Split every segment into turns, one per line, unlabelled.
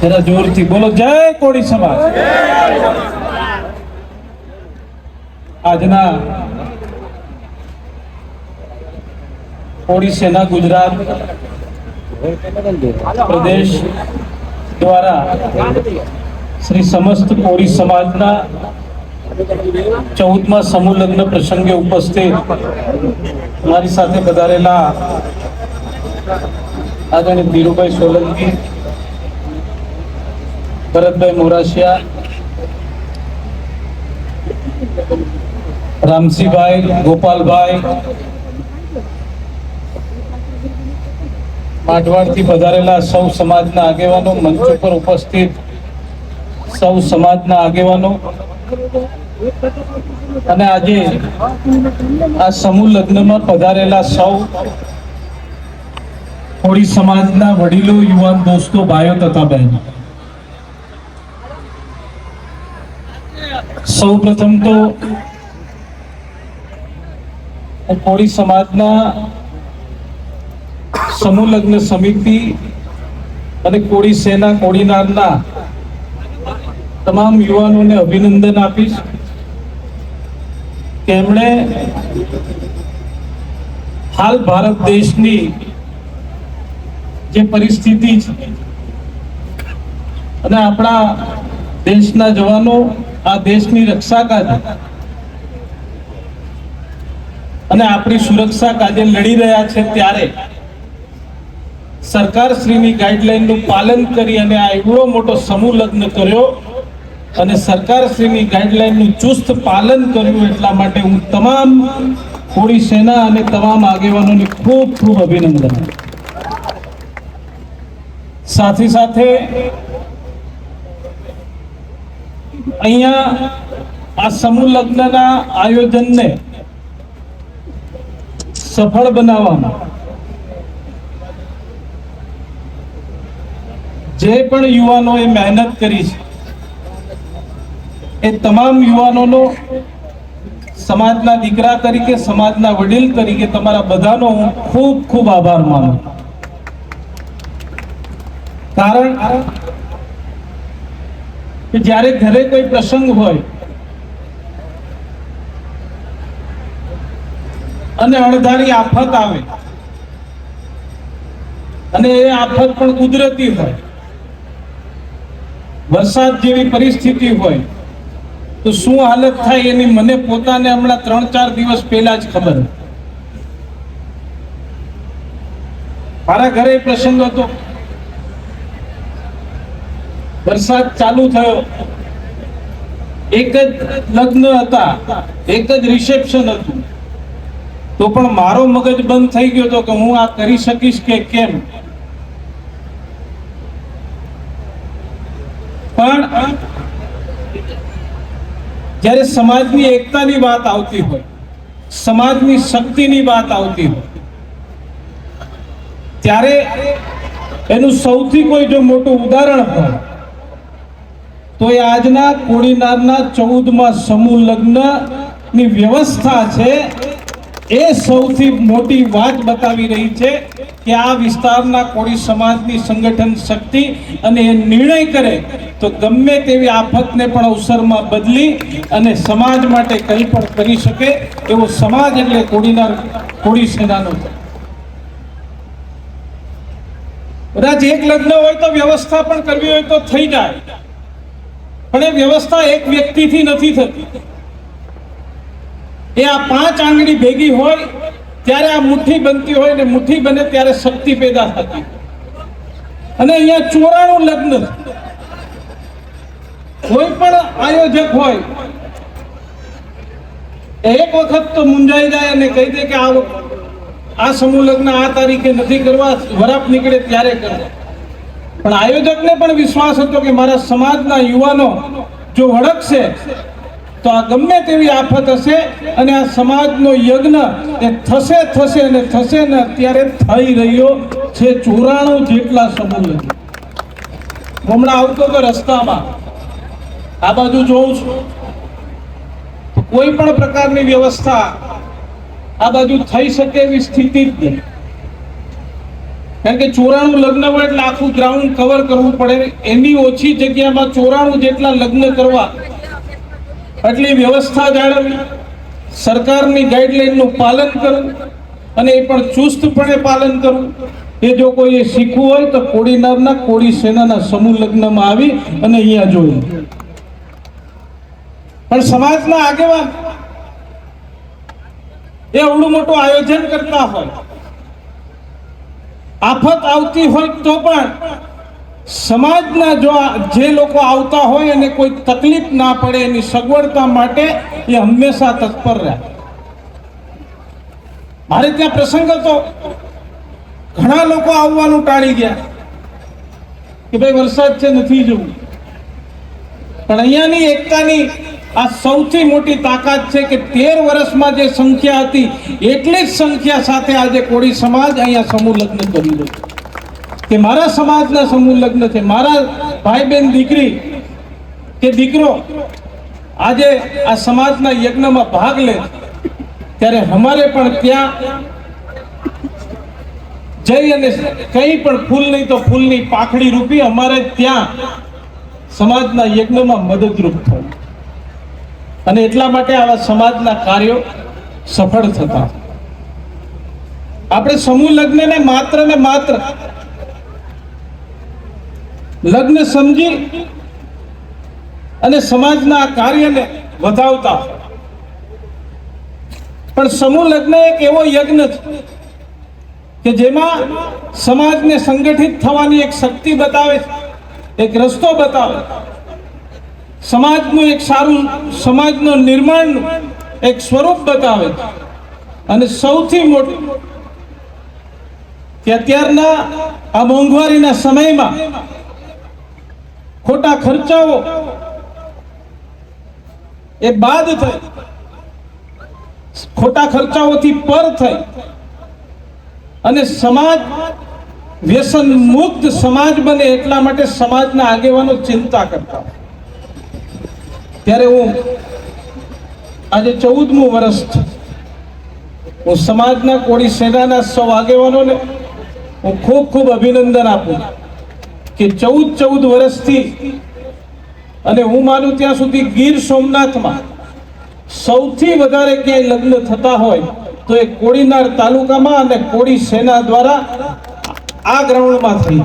જરા જોરથી બોલો, જય કોળી સમાજ. આજના કોળી સેના ગુજરાત પ્રદેશ દ્વારા શ્રી સમસ્ત કોળી સમાજના ચૌદમા સમૂહ લગ્ન પ્રસંગે ઉપસ્થિત મારી સાથે પધારેલા આદરણીય ધીરુભાઈ સોલંકી, ભરતભાઈ મોરાશિયા, રામસીભાઈ, ગોપાલભાઈ, માઢવાડથી પધારેલા સૌ સમાજના આગેવાનો, મંચ ઉપર ઉપસ્થિત સૌ સમાજના આગેવાનો. અને આજે આ સમૂહ લગ્નમાં પધારેલા સૌ કોળી સમાજના વડીલો, યુવાન દોસ્તો, ભાઈઓ તથા બહેનો. સૌ પ્રથમ તો કોળી સમાજના સમૂહ લગ્ન સમિતિ અને કોળી સેના કોળીનારના તમામ યુવાનોને અભિનંદન આપીશ. કે એમણે હાલ ભારત દેશની જે પરિસ્થિતિ છે અને આપણા દેશના જવાનો આ દેશની રક્ષા કાજે અને આપણી સુરક્ષા કાજે લડી રહ્યા છે ત્યારે સરકાર શ્રીની ગાઈડલાઈનનું પાલન કરી અને આ એવડો મોટો સમૂહ લગ્ન કર્યો અને સરકાર શ્રીની ગાઈડલાઈનનું ચુસ્ત પાલન કર્યું એટલા માટે હું તમામ કોળી સેના અને તમામ આગેવાનોને ખૂબ ખૂબ અભિનંદન આપું. સાથે સાથે અહીંયા આ સમૂહ લગ્નના આયોજનને સફળ બનાવવામાં જે પણ યુવાનોએ મહેનત કરી છે, એ તમામ યુવાનોનો સમાજના દીકરા તરીકે, સમાજના વડીલ તરીકે તમારા બધાનો હું ખૂબ ખૂબ આભાર માનું છું. કારણ કે જ્યારે ઘરે કોઈ પ્રસંગ હોય અને અણધારી આફત આવે અને એ આફત પણ કુદરતી હોય, વરસાદ જેવી પરિસ્થિતિ હોય, તો શું હાલત થાય એની મને પોતાને હમણાં ત્રણ ચાર દિવસ પહેલા જ ખબર. મારા ઘરે પ્રસંગ હતો. વરસાદ ચાલુ થયો. એક જ લગ્ન હતા, એક જ રિસેપ્શન હતું. તો પણ મારો મગજ બંધ થઈ ગયો હતો કે હું આ કરી શકીશ કે કેમ? પણ જ્યારે સમાજની એકતાની વાત આવતી હોય, સમાજની શક્તિની વાત આવતી હોય, ત્યારે એનું સૌથી કોઈ જો મોટું ઉદાહરણ હોય તો એ આજના કોડીનારના ચૌદમાં સમૂહ લગ્નની વ્યવસ્થા છે. એ સૌથી મોટી વાત બતાવી રહી છે કે આ વિસ્તારના કોળી સમાજની સંગઠન શક્તિ અને એ નિર્ણય કરે તો ગમે તેવી આફતને પણ અવસરમાં બદલી અને સમાજ માટે કંઈ પણ કરી શકે એવો સમાજ એટલે કોડીનાર કોળી સેનાનો કદાચ એક લગ્ન હોય તો વ્યવસ્થા પણ કરવી હોય તો થઈ જાય. પણ વ્યવસ્થા એક વ્યક્તિથી નથી થતી. એ આ પાંચ આંગળી ભેગી હોય, ત્યારે આ મુઠ્ઠી બનતી હોય ને મુઠ્ઠી બને ત્યારે શક્તિ પેદા થતી. અને અહીંયા ચોરાણું લગ્ન. કોઈ પણ આયોજક હોય, એક વખત તો મુંજાઈ જાય અને કહી દે કે આ આ સમૂહ લગ્ન આ તારીખે નથી કરવા, વરાપ નીકળે ત્યારે કરવા. પણ આયોજકને પણ વિશ્વાસ હતો કે મારા સમાજના યુવાનો જો વળગશે, તો આ ગમે તેવી આફત હશે અને આ સમાજનો યજ્ઞ એ થશે થશે અને થશે ને અત્યારે થઈ રહ્યો છે ચોરાણું જેટલા સમૂહ. હમણાં આવતો તો રસ્તામાં. આ બાજુ જોઉં છું. કોઈ પણ પ્રકારની વ્યવસ્થા આ બાજુ થઈ શકે એવી સ્થિતિ જ નહીં. કારણ કે ચોરાણું લગ્ન હોય એટલે આખું ગ્રાઉન્ડ કવર કરવું પડે. એની ઓછી જગ્યામાં ચોરાણું જેટલા લગ્ન કરવા એટલી વ્યવસ્થા જાળવવી, સરકારની ગાઈડલાઈનનું પાલન કરવું અને એ પણ ચુસ્તપણે પાલન કરવું. એ જો કોઈએ શીખવું હોય તો કોડીનારના કોડી સેનાના સમૂહ લગ્નમાં આવી અને અહીંયા જોયું. પણ સમાજના આગેવાન એ અવડું મોટું આયોજન કરતા હોય. આફત આવતી હોય તો પણ સમાજના જો જે લોકો આવતા હોય અને કોઈ તકલીફ ના પડે, એની સગવડતા માટે એ હંમેશા તત્પર રહ્યા મારે ત્યાં પ્રસંગ હતો. ઘણા લોકો આવવાનું ટાળી ગયા કે ભાઈ વરસાદ છે, નથી જવું. પણ અહીંયાની એકતાની આ સૌથી મોટી તાકાત છે કે તેર વર્ષમાં જે સંખ્યા હતી, એટલી જ સંખ્યા સાથે આજે કોળી સમાજ અહીંયા સમૂહ લગ્ન કરી રહ્યો કે મારા સમાજના સમૂહ લગ્ન છે, મારા ભાઈ બહેન દીકરી, કે દીકરો આજે આ સમાજના યજ્ઞમાં ભાગ લે ત્યારે અમારે પણ ત્યાં જઈ અને કંઈ પણ ફૂલ નહીં તો ફૂલની પાખડી રૂપી અમારે ત્યાં સમાજના યજ્ઞમાં મદદરૂપ થવું. અને એટલા માટે આવા સમાજના કાર્યો સફળ થતા. આપણે સમૂહ લગ્નને માત્ર ને માત્ર લગ્ન સમજી અને સમાજના કાર્યને વધાવતા. પણ સમૂહ લગ્ન એક એવો યજ્ઞ છે કે જેમાં સમાજને સંગઠિત થવાની એક શક્તિ બતાવે છે, એક રસ્તો બતાવે સમાજનું એક સારું, સમાજનું નિર્માણનું એક સ્વરૂપ બતાવે છે અને સૌથી મોટું, કે અત્યારના આ મોંઘવારીના સમયમાં ખોટા ખર્ચાઓ એ બાદ થઈ, ખોટા ખર્ચાઓથી પર થઈ, અને સમાજ વ્યસન મુક્ત સમાજ બને એટલા માટે સમાજના આગેવાનો ચિંતા કરતા હોય. ત્યારે હું આજે ચૌદમું વર્ષ. હું સમાજના કોળી સેનાના સૌ આગેવાનોને હું ખૂબ ખૂબ અભિનંદન આપું કે ચૌદ ચૌદ વર્ષથી અને હું માનું ત્યાં સુધી ગીર સોમનાથમાં સૌથી વધારે ક્યાંય લગ્ન થતા હોય તો એ કોળીનાર તાલુકામાં અને કોડી સેના દ્વારા આ ગ્રાઉન્ડમાં થઈ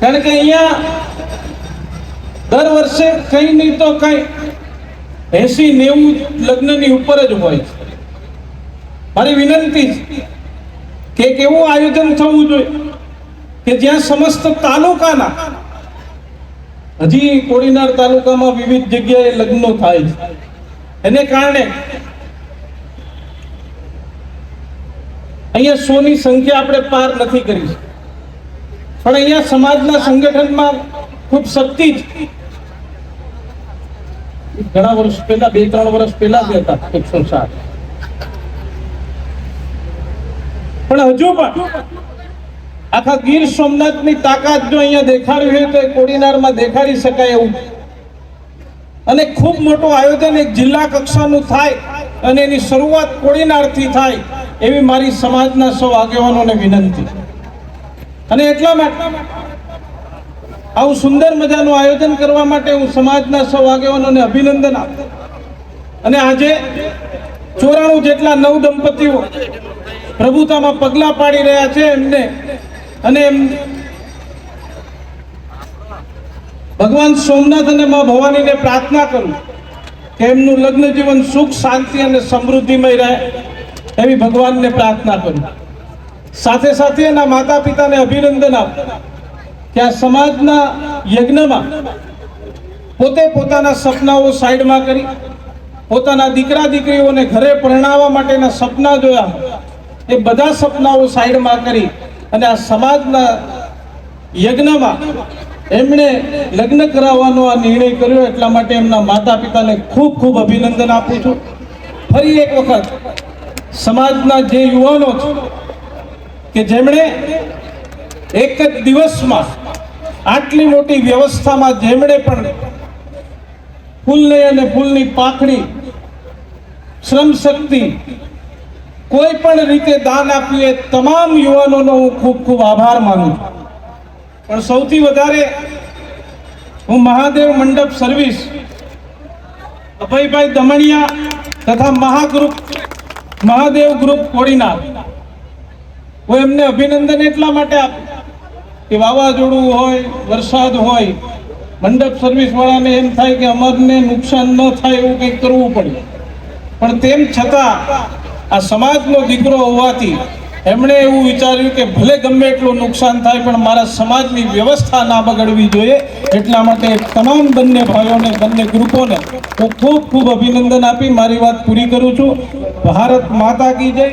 કારણ કે અહીંયા દર વર્ષે કંઈ નહીં તો કંઈ એસી નેવું લગ્નની ઉપર જ હોય છે. મારી વિનંતી છે કે એક એવું આયોજન થવું જોઈએ કે જ્યાં સમસ્ત તાલુકાના હજી કોડીનાર તાલુકામાં વિવિધ જગ્યાએ લગ્નો થાય છે. એને કારણે અહીંયા સોની સંખ્યા આપણે પાર નથી કરી પણ અહીંયા સમાજના સંગઠનમાં ખૂબ શક્તિ છે. ઘણા વર્ષ પહેલા, બે, ત્રણ વર્ષ પહેલા જ હતા એકસો સાત પણ હજુ પણ આખા ગીર સોમનાથની તાકાત જો અહીંયા દેખાડવી હોય તો એ કોડીનારમાં દેખાડી શકાય એવું. અને ખૂબ મોટું આયોજન એક જિલ્લા કક્ષાનું થાય અને એની શરૂઆત કોડીનારથી થાય એવી મારી સમાજના સૌ આગેવાનોને વિનંતી. અને એટલા માટે આવું સુંદર મજાનું આયોજન કરવા માટે હું સમાજના સૌ આગેવાનોને અભિનંદન આપું. અને આજે ચોરાણું જેટલા નવ દંપતીઓ પ્રભુતામાં પગલા પાડી રહ્યા છે એમને અને ભગવાન સોમનાથ અને મા ભવાનીને પ્રાર્થના કરું કે એમનું લગ્ન જીવન સુખ, શાંતિ અને સમૃદ્ધિમય રહે એવી ભગવાનને પ્રાર્થના કરું. સાથે સાથે એના માતા પિતાને અભિનંદન આપું. કે આ સમાજના યજ્ઞમાં પોતે પોતાના સપનાઓ સાઈડમાં કરી, પોતાના દીકરા દીકરીઓને ઘરે પરણાવવા માટેના સપના જોયા. એ બધા સપનાઓ સાઈડમાં કરી અને આ સમાજના યજ્ઞમાં એમણે લગ્ન કરાવવાનો આ નિર્ણય કર્યો એટલા માટે એમના માતા પિતાને ખૂબ ખૂબ અભિનંદન આપું છું. ફરી એક વખત સમાજના જે યુવાનો છે, કે જેમણે એક જ દિવસમાં આટલી મોટી વ્યવસ્થામાં જેમણે પણ ફૂલને અને ફૂલની પાંખડી, શ્રમ શક્તિ, કોઈ પણ રીતે દાન આપ્યું એ તમામ યુવાનોનો હું ખૂબ ખૂબ આભાર માનું છું. પણ સૌથી વધારે હું મહાદેવ મંડપ સર્વિસ, અભયભાઈ દમણિયા તથા મહાગ્રુપ મહાદેવ ગ્રુપ કોડીનાર, હું એમને અભિનંદન એટલા માટે આપું કે વાવાઝોડું હોય, વરસાદ હોય, મંડપ સર્વિસવાળાને એમ થાય કે અમરને નુકસાન ન થાય એવું કંઈક કરવું પડે. પણ તેમ છતાં, આ સમાજનો દીકરો હોવાથી એમણે એવું વિચાર્યું કે ભલે ગમે એટલું નુકસાન થાય, પણ મારા સમાજની વ્યવસ્થા ના બગડવી જોઈએ. એટલા માટે તમામ બંને ભાઈઓને, બંને ગ્રુપોને હું ખૂબ ખૂબ અભિનંદન આપી. મારી વાત પૂરી કરું છું. ભારત માતા કી જય.